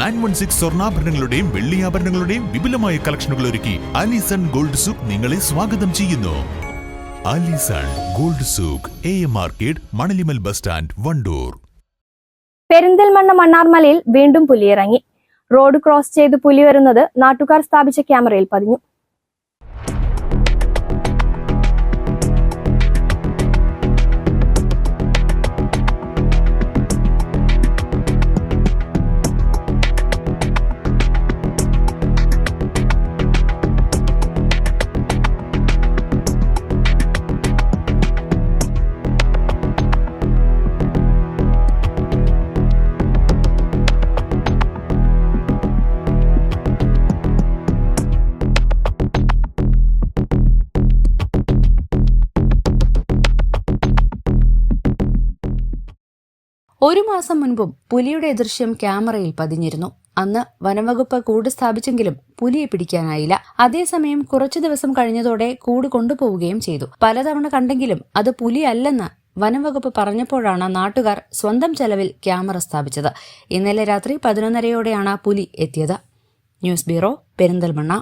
Nine one six സ്വർണാഭരണങ്ങളുടെയും വെള്ളിയാഭരണങ്ങളുടെയും വിപുലമായ കളക്ഷനുകൾ ഒരുക്കി അലിസൺ ഗോൾഡ് സൂക്ക് നിങ്ങളെ സ്വാഗതം ചെയ്യുന്നു. Alison gold souk A M market Manalimal bus stand Wandoor. Perinthalmanna മണ്ണാർമലയിൽ വീണ്ടും പുലിയിറങ്ങി. റോഡ് ക്രോസ് ചെയ്ത് പുലി വരുന്നത് നാട്ടുകാർ സ്ഥാപിച്ച ക്യാമറയിൽ പതിഞ്ഞു. ഒരു മാസം മുൻപും പുലിയുടെ ദൃശ്യം ക്യാമറയിൽ പതിഞ്ഞിരുന്നു. അന്ന് വനംവകുപ്പ് കൂട് സ്ഥാപിച്ചെങ്കിലും പുലിയെ പിടിക്കാനായില്ല. അതേസമയം കുറച്ചു ദിവസം കഴിഞ്ഞതോടെ കൂട് കൊണ്ടുപോവുകയും ചെയ്തു. പലതവണ കണ്ടെങ്കിലും അത് പുലിയല്ലെന്ന് വനംവകുപ്പ് പറഞ്ഞപ്പോഴാണ് നാട്ടുകാർ സ്വന്തം ചെലവിൽ ക്യാമറ സ്ഥാപിച്ചത്. ഇന്നലെ രാത്രി പതിനൊന്നരയോടെയാണ് പുലി എത്തിയത്. News bureau Perinthalmanna.